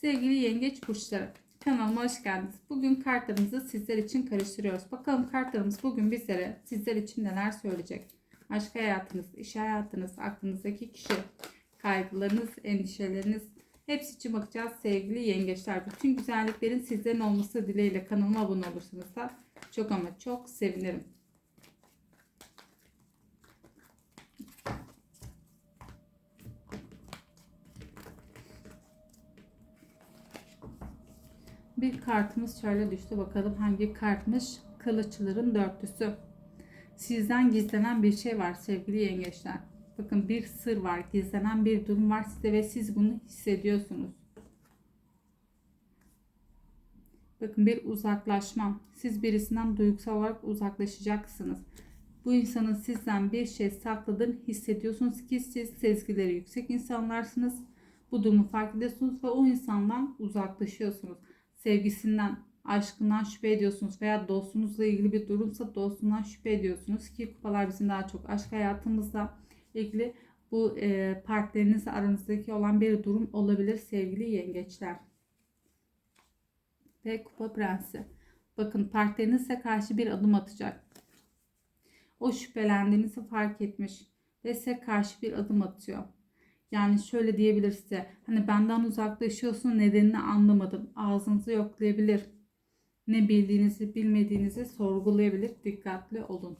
Sevgili yengeç burçları kanalıma hoş geldiniz. Bugün kartlarımızı sizler için karıştırıyoruz. Bakalım kartlarımız bugün bizlere sizler için neler söyleyecek. Aşk hayatınız, iş hayatınız, aklınızdaki kişi, kaygılarınız, endişeleriniz hepsi için bakacağız sevgili yengeçler. Bütün güzelliklerin sizlerin olması dileğiyle kanalıma abone olursanız da çok ama çok sevinirim. Bir kartımız şöyle düştü. Bakalım hangi kartmış? Kılıçların dörtlüsü. Sizden gizlenen bir şey var sevgili yengeçler. Bakın bir sır var, gizlenen bir durum var sizde ve siz bunu hissediyorsunuz. Bakın bir uzaklaşma. Siz birisinden duygusal olarak uzaklaşacaksınız. Bu insanın sizden bir şey sakladığını hissediyorsunuz ki siz sezgileri yüksek insanlarsınız. Bu durumu fark ediyorsunuz ve o insandan uzaklaşıyorsunuz sevgisinden, aşkından şüphe ediyorsunuz veya dostunuzla ilgili bir durumsa dostundan şüphe ediyorsunuz ki kupalar bizim daha çok aşk hayatımızda ilgili bu e, partnerinizle aranızdaki olan bir durum olabilir sevgili yengeçler. Ve kupa prensi. Bakın partnerinize karşı bir adım atacak. O şüphelendiğinizi fark etmiş ve size karşı bir adım atıyor. Yani şöyle diyebilir size. Hani benden uzaklaşıyorsun nedenini anlamadım. Ağzınızı yoklayabilir. Ne bildiğinizi bilmediğinizi sorgulayabilir. Dikkatli olun.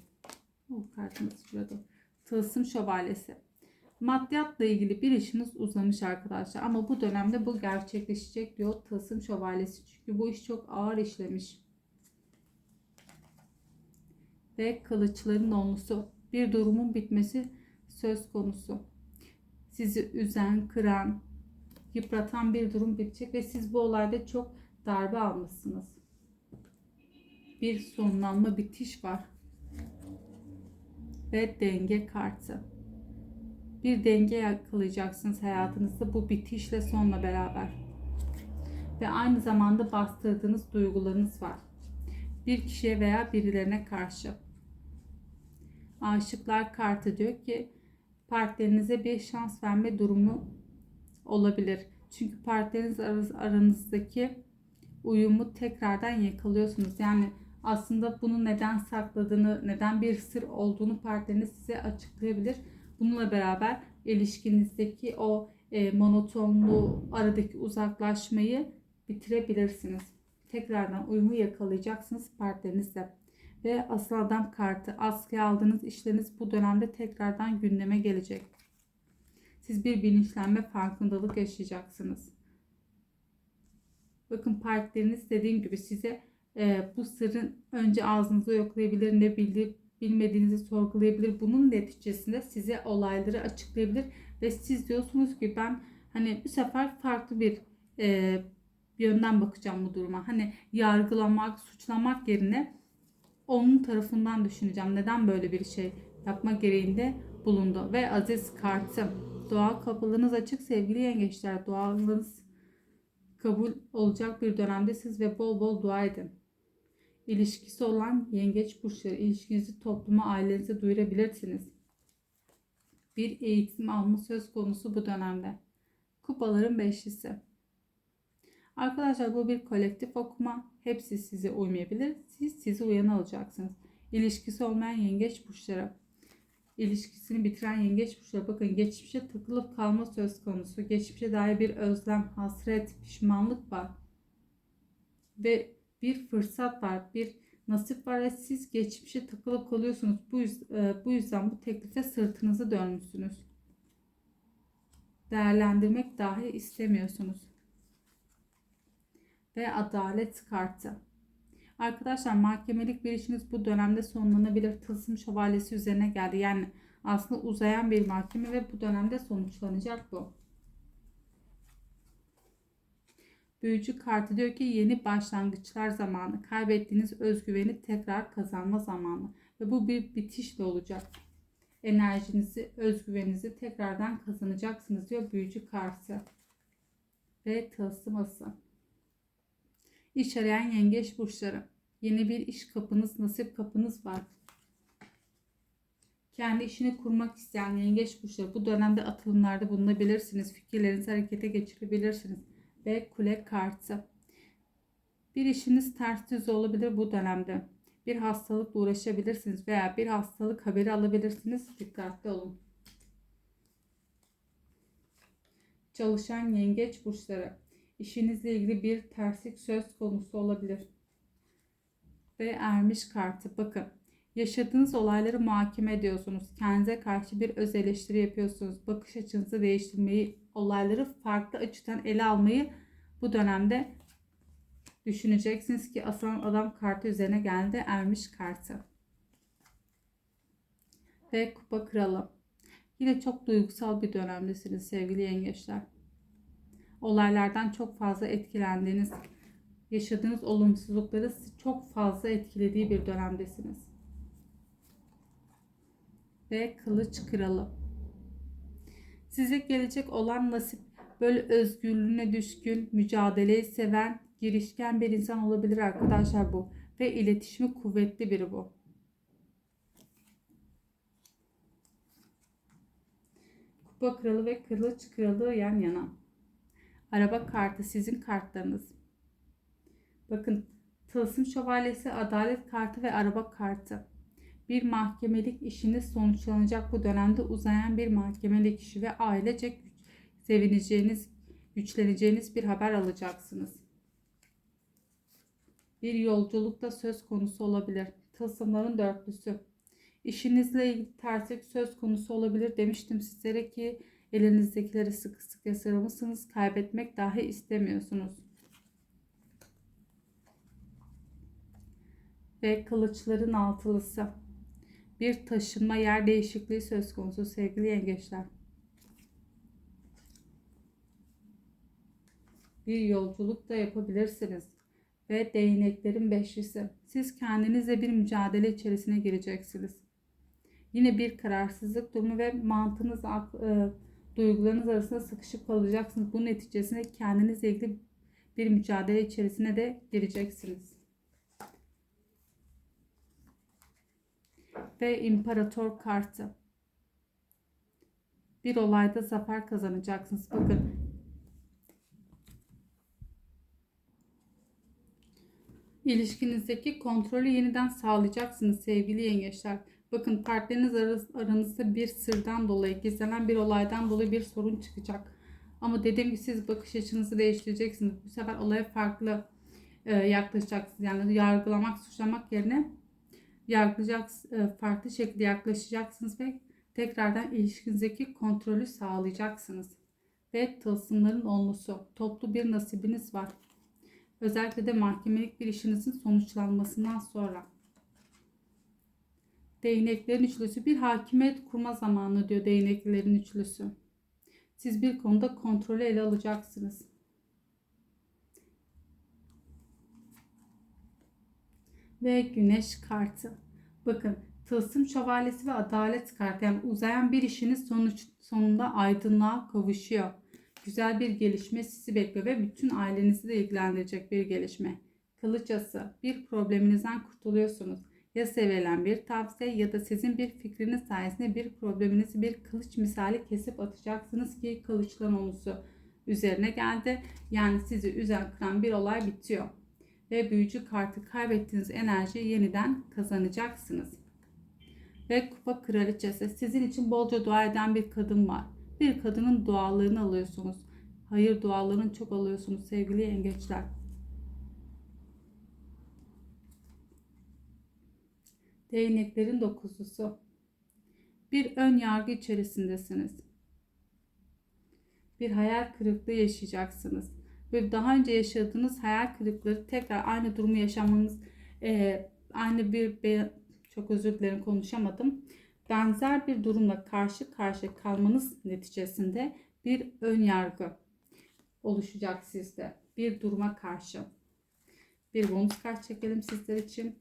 O kartımız şurada. Tılsım şövalyesi. Maddiyatla ilgili bir işiniz uzamış arkadaşlar. Ama bu dönemde bu gerçekleşecek diyor Tılsım şövalyesi. Çünkü bu iş çok ağır işlemiş. Ve kılıçların onlusu. Bir durumun bitmesi söz konusu sizi üzen, kıran, yıpratan bir durum bitecek ve siz bu olayda çok darbe almışsınız. Bir sonlanma bitiş var. Ve denge kartı. Bir denge yakalayacaksınız hayatınızda bu bitişle sonla beraber. Ve aynı zamanda bastırdığınız duygularınız var. Bir kişiye veya birilerine karşı. Aşıklar kartı diyor ki partnerinize bir şans verme durumu olabilir. Çünkü partneriniz aranızdaki uyumu tekrardan yakalıyorsunuz. Yani aslında bunu neden sakladığını, neden bir sır olduğunu partneriniz size açıklayabilir. Bununla beraber ilişkinizdeki o e, monotonluğu, aradaki uzaklaşmayı bitirebilirsiniz. Tekrardan uyumu yakalayacaksınız partnerinizle ve asıl adam kartı askıya aldığınız işleriniz bu dönemde tekrardan gündeme gelecek. Siz bir bilinçlenme farkındalık yaşayacaksınız. Bakın partneriniz dediğim gibi size e, bu sırrın önce ağzınızı yoklayabilir, ne bildi, bilmediğinizi sorgulayabilir. Bunun neticesinde size olayları açıklayabilir ve siz diyorsunuz ki ben hani bu sefer farklı bir e, yönden bakacağım bu duruma. Hani yargılamak, suçlamak yerine onun tarafından düşüneceğim. Neden böyle bir şey yapma gereğinde bulundu. Ve aziz kartı. Dua kapılarınız açık sevgili yengeçler. Dualarınız kabul olacak bir dönemdesiniz ve bol bol dua edin. İlişkisi olan yengeç burçları ilişkinizi topluma ailenize duyurabilirsiniz. Bir eğitim alma söz konusu bu dönemde. Kupaların beşlisi. Arkadaşlar bu bir kolektif okuma. Hepsi size uymayabilir. Siz sizi uyan alacaksınız. İlişkisi olmayan yengeç burçları. İlişkisini bitiren yengeç burçları. Bakın geçmişe takılıp kalma söz konusu. Geçmişe dair bir özlem, hasret, pişmanlık var. Ve bir fırsat var. Bir nasip var ve siz geçmişe takılıp kalıyorsunuz. Bu yüzden, bu yüzden bu teklife sırtınızı dönmüşsünüz. Değerlendirmek dahi istemiyorsunuz ve adalet kartı. Arkadaşlar mahkemelik bir işiniz bu dönemde sonlanabilir. Tılsım şövalyesi üzerine geldi. Yani aslında uzayan bir mahkeme ve bu dönemde sonuçlanacak bu. Büyücü kartı diyor ki yeni başlangıçlar zamanı. Kaybettiğiniz özgüveni tekrar kazanma zamanı. Ve bu bir bitişle olacak. Enerjinizi, özgüveninizi tekrardan kazanacaksınız diyor büyücü kartı. Ve tılsıması. İş arayan yengeç burçları. Yeni bir iş kapınız, nasip kapınız var. Kendi işini kurmak isteyen yengeç burçları bu dönemde atılımlarda bulunabilirsiniz. Fikirlerinizi harekete geçirebilirsiniz. ve kule kartı. Bir işiniz ters düz olabilir bu dönemde. Bir hastalıkla uğraşabilirsiniz veya bir hastalık haberi alabilirsiniz. Dikkatli olun. Çalışan yengeç burçları. İşinizle ilgili bir terslik söz konusu olabilir. Ve ermiş kartı. Bakın yaşadığınız olayları muhakeme ediyorsunuz. Kendinize karşı bir öz eleştiri yapıyorsunuz. Bakış açınızı değiştirmeyi, olayları farklı açıdan ele almayı bu dönemde düşüneceksiniz ki aslan adam kartı üzerine geldi. Ermiş kartı. Ve kupa kralı. Yine çok duygusal bir dönemdesiniz sevgili yengeçler. Olaylardan çok fazla etkilendiğiniz, yaşadığınız olumsuzlukları çok fazla etkilediği bir dönemdesiniz. Ve kılıç kralı. Size gelecek olan nasip böyle özgürlüğüne düşkün, mücadeleyi seven, girişken bir insan olabilir arkadaşlar bu. Ve iletişimi kuvvetli biri bu. Kupa kralı ve kılıç kralı yan yana. Araba kartı sizin kartlarınız. Bakın tılsım şövalyesi, adalet kartı ve araba kartı. Bir mahkemelik işiniz sonuçlanacak bu dönemde uzayan bir mahkemelik işi ve ailecek sevineceğiniz, güçleneceğiniz bir haber alacaksınız. Bir yolculukta söz konusu olabilir. Tılsımların dörtlüsü. İşinizle ilgili terslik söz konusu olabilir demiştim sizlere ki elinizdekileri sıkı sıkı sarılmışsınız. Kaybetmek dahi istemiyorsunuz. Ve kılıçların altılısı. Bir taşınma yer değişikliği söz konusu sevgili yengeçler. Bir yolculuk da yapabilirsiniz. Ve değneklerin beşlisi. Siz kendinizle bir mücadele içerisine gireceksiniz. Yine bir kararsızlık durumu ve mantığınız, e, duygularınız arasında sıkışıp kalacaksınız. Bu neticesinde kendinizle ilgili bir mücadele içerisine de gireceksiniz. Ve imparator kartı. Bir olayda zafer kazanacaksınız. Bakın İlişkinizdeki kontrolü yeniden sağlayacaksınız sevgili yengeçler. Bakın partneriniz aranızda bir sırdan dolayı, gizlenen bir olaydan dolayı bir sorun çıkacak. Ama dediğim gibi siz bakış açınızı değiştireceksiniz. Bu sefer olaya farklı e, yaklaşacaksınız. Yani yargılamak, suçlamak yerine yargılayacak, e, farklı şekilde yaklaşacaksınız ve tekrardan ilişkinizdeki kontrolü sağlayacaksınız. Ve tılsımların olması, toplu bir nasibiniz var. Özellikle de mahkemelik bir işinizin sonuçlanmasından sonra. Değneklerin üçlüsü bir hakimiyet kurma zamanı diyor değneklerin üçlüsü. Siz bir konuda kontrolü ele alacaksınız. Ve güneş kartı. Bakın tılsım şövalyesi ve adalet kartı. Yani uzayan bir işiniz sonuç, sonunda aydınlığa kavuşuyor. Güzel bir gelişme sizi bekliyor ve bütün ailenizi de ilgilendirecek bir gelişme. Kılıçası bir probleminizden kurtuluyorsunuz ya sevilen bir tavsiye ya da sizin bir fikriniz sayesinde bir probleminizi bir kılıç misali kesip atacaksınız ki kılıçların onusu üzerine geldi. Yani sizi üzen kıran bir olay bitiyor. Ve büyücü kartı kaybettiğiniz enerjiyi yeniden kazanacaksınız. Ve kupa kraliçesi sizin için bolca dua eden bir kadın var. Bir kadının dualarını alıyorsunuz. Hayır dualarını çok alıyorsunuz sevgili yengeçler. Değneklerin dokuzlusu. Bir ön yargı içerisindesiniz. Bir hayal kırıklığı yaşayacaksınız. Ve daha önce yaşadığınız hayal kırıklığı tekrar aynı durumu yaşamanız e, aynı bir çok özür dilerim konuşamadım. Benzer bir durumla karşı karşıya kalmanız neticesinde bir ön yargı oluşacak sizde. Bir duruma karşı. Bir bonus kart çekelim sizler için.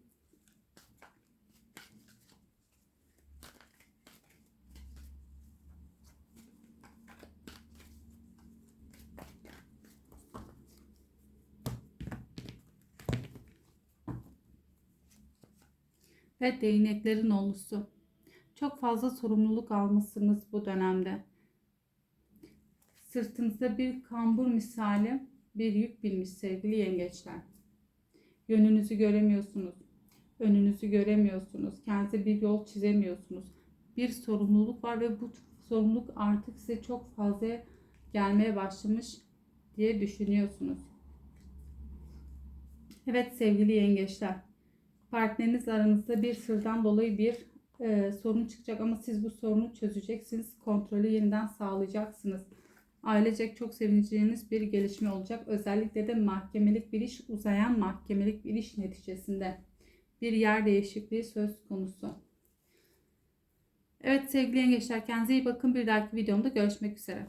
Ve değneklerin olusu. Çok fazla sorumluluk almışsınız bu dönemde. Sırtınızda bir kambur misali bir yük binmiş sevgili yengeçler. Yönünüzü göremiyorsunuz. Önünüzü göremiyorsunuz. Kendinize bir yol çizemiyorsunuz. Bir sorumluluk var ve bu sorumluluk artık size çok fazla gelmeye başlamış diye düşünüyorsunuz. Evet sevgili yengeçler. Partneriniz aranızda bir sırdan dolayı bir e, sorun çıkacak ama siz bu sorunu çözeceksiniz. Kontrolü yeniden sağlayacaksınız. Ailecek çok sevineceğiniz bir gelişme olacak. Özellikle de mahkemelik bir iş, uzayan mahkemelik bir iş neticesinde bir yer değişikliği söz konusu. Evet sevgili yengeçler kendinize iyi bakın. Bir dahaki videomda görüşmek üzere.